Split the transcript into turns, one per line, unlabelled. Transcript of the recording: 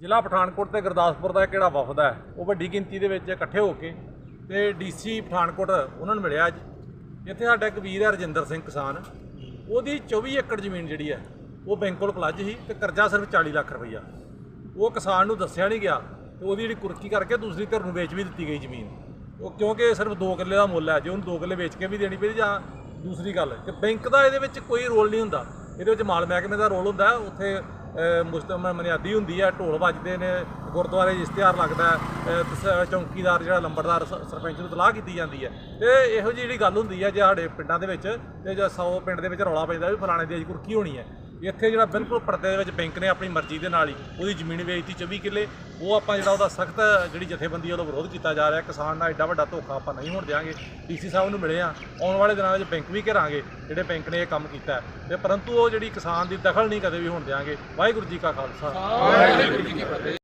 ਜ਼ਿਲ੍ਹਾ ਪਠਾਨਕੋਟ ਤੇ ਗੁਰਦਾਸਪੁਰ ਦਾ ਕਿਹੜਾ ਵਫਦ ਹੈ? ਉਹ ਵੱਡੀ ਗਿਣਤੀ ਦੇ ਵਿੱਚ ਇਕੱਠੇ ਹੋ ਕੇ ਤੇ ਡੀਸੀ ਪਠਾਨਕੋਟ ਉਹਨਾਂ ਨੂੰ ਮਿਲਿਆ ਅੱਜ। ਇੱਥੇ ਸਾਡਾ ਇੱਕ ਵੀਰ ਹੈ ਰਜਿੰਦਰ ਸਿੰਘ ਕਿਸਾਨ। ਉਹਦੀ 24 ਏਕੜ ਜ਼ਮੀਨ ਜਿਹੜੀ ਹੈ, ਉਹ ਬੈਂਕ ਕੋਲ ਪਲੱਜ ਸੀ ਤੇ ਕਰਜ਼ਾ ਸਿਰਫ 40 ਲੱਖ ਰੁਪਈਆ। ਉਹ ਕਿਸਾਨ ਨੂੰ ਦੱਸਿਆ ਨਹੀਂ ਗਿਆ ਤੇ ਉਹਦੀ ਜਿਹੜੀ ਕੁਰਕੀ ਕਰਕੇ ਦੂਸਰੀ ਧਿਰ ਨੂੰ ਵੇਚ ਵੀ ਦਿੱਤੀ ਗਈ ਜ਼ਮੀਨ। ਉਹ ਕਿਉਂਕਿ ਸਿਰਫ 2 ਕਿੱਲੇ ਦਾ ਮੁੱਲ ਹੈ, ਜੇ ਉਹਨੂੰ 2 ਕਿੱਲੇ ਵੇਚ ਕੇ ਵੀ ਦੇਣੀ ਪਈ ਜਾਂ ਦੂਸਰੀ ਗੱਲ ਕਿ ਬੈਂਕ ਦਾ ਇਹਦੇ ਵਿੱਚ ਕੋਈ ਰੋਲ ਨਹੀਂ ਹੁੰਦਾ। ਇਹਦੇ ਵਿੱਚ ਮਾਲ ਮਹਿਕਮੇ ਦਾ ਰੋਲ ਹੁੰਦਾ, ਉੱਥੇ ਮੁਸਤਮ ਮਨਿਆਦੀ ਹੁੰਦੀ ਹੈ ਢੋਲ ਵੱਜਦੇ ਨੇ, ਗੁਰਦੁਆਰੇ 'ਚ ਇਸ਼ਤਿਹਾਰ ਲੱਗਦਾ ਚੌਂਕੀਦਾਰ ਜਿਹੜਾ ਲੰਬੜਦਾਰ ਸਰਪੰਚ ਨੂੰ ਤਲਾਹ ਕੀਤੀ ਜਾਂਦੀ ਹੈ। ਤੇ ਇਹੋ ਜਿਹੀ ਜਿਹੜੀ ਗੱਲ ਹੁੰਦੀ ਹੈ ਜੇ ਸਾਡੇ ਪਿੰਡਾਂ ਦੇ ਵਿੱਚ, ਤੇ ਜੇ 100 ਪਿੰਡ ਦੇ ਵਿੱਚ ਰੌਲਾ ਪੈਂਦਾ ਵੀ ਫਲਾਣੇ ਦੀ ਅੱਜ ਕੁਰਕੀ ਹੋਣੀ ਹੈ। ਇੱਥੇ ਜਿਹੜਾ ਬਿਲਕੁਲ ਪਰਦੇ ਦੇ ਵਿੱਚ ਬੈਂਕ ਨੇ ਆਪਣੀ ਮਰਜ਼ੀ ਦੇ ਨਾਲ ਹੀ, ਉਹਦੀ ਜ਼ਮੀਨ ਵੇਚਤੀ 24 ਕਿੱਲੇ, ਉਹ ਆਪਾਂ ਜਿਹੜਾ ਉਹਦਾ ਸਖਤ ਜਿਹੜੀ ਜਥੇਬੰਦੀ ਉਹਦਾ ਵਿਰੋਧ ਕੀਤਾ ਜਾ ਰਿਹਾ। ਕਿਸਾਨ ਨਾਲ ਐਡਾ ਵੱਡਾ ਧੋਖਾ ਆਪਾਂ ਨਹੀਂ ਹੋਣ ਦਿਆਂਗੇ। ਡੀਸੀ ਸਾਹਿਬ ਨੂੰ ਮਿਲੇ ਆ। ਆਉਣ ਵਾਲੇ ਦਿਨਾਂ ਵਿੱਚ ਬੈਂਕ ਵੀ ਘੇਰਾਂਗੇ, ਜਿਹੜੇ ਬੈਂਕ ਨੇ ਇਹ ਕੰਮ ਕੀਤਾ। ਹੈ। ਤੇ ਪਰੰਤੂ ਉਹ ਜਿਹੜੀ ਕਿਸਾਨ ਦੀ ਦਖਲ ਨਹੀਂ ਕਦੇ ਵੀ ਹੋਣ ਦਿਆਂਗੇ। ਵਾਹਿਗੁਰੂ ਜੀ ਕਾ ਖਾਲਸਾ।
ਵਾਹਿਗੁਰੂ ਜੀ ਕੀ ਫਤਿਹ।